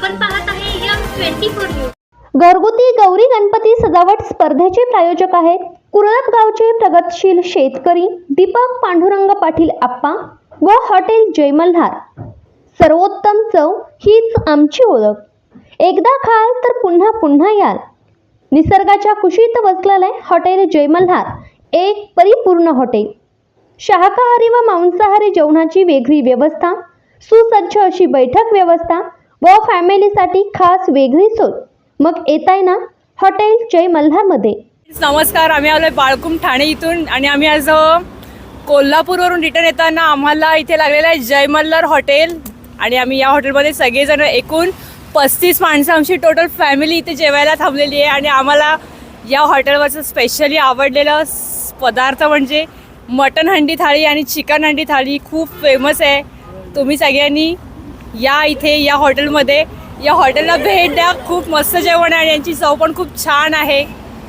आपण पाहत आहे यम ट्वेंटी फोर न्यूज. घरगुती गौरी गणपती सजावट स्पर्धेचे प्रायोजक आहेत कुरळप गावचे प्रगतशील शेतकरी दीपक पांडुरंग पाटील आप्पा व हॉटेल जयमल्हार. सर्वोत्तम चव हीच आमची ओळख. एकदा खाल तर पुन्हा पुन्हा याल. निसर्गाच्या कुशीत वसलेले हॉटेल जयमल्हार एक परिपूर्ण हॉटेल. शाकाहारी व मांसाहारी जेवणाची वेगळी व्यवस्था सुसज्ज अशी बैठक व्यवस्था व फॅमिलीसाठी खास वेगळी सोय. मग येताय ना हॉटेल जय मल्हारमध्ये. नमस्कार आम्ही आलोय बाळकुम ठाणे इथून आणि आम्ही आज कोल्हापूरवरून रिटर्न येताना आम्हाला इथे लागलेलं आहे जय मल्हार हॉटेल. आणि आम्ही या हॉटेलमध्ये सगळेजण एकूण पस्तीस माणसं आमची टोटल फॅमिली इथे जेवायला थांबलेली आहे आणि आम्हाला या हॉटेलवरचं स्पेशली आवडलेलं पदार्थ म्हणजे मटन हंडी थाळी आणि चिकन हंडी थाळी खूप फेमस आहे. तुम्ही सगळ्यांनी या इथे या हॉटेलमध्ये. या हॉटेलला भेट द्या खूप मस्त जेवण आहे आणि यांची चव पण खूप छान आहे.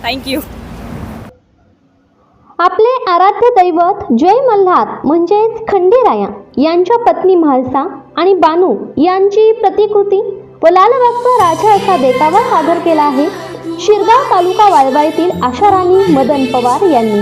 थँक्यू आपले आराध्य दैवत जय मल्हार म्हणजेच खंडेराया यांच्या पत्नी म्हालसा आणि बानू यांची प्रतिकृती व लालबागचा राजा असा देखावा सादर केला आहे शिरगाव तालुका वाळवा येथील आशाराणी मदन पवार यांनी.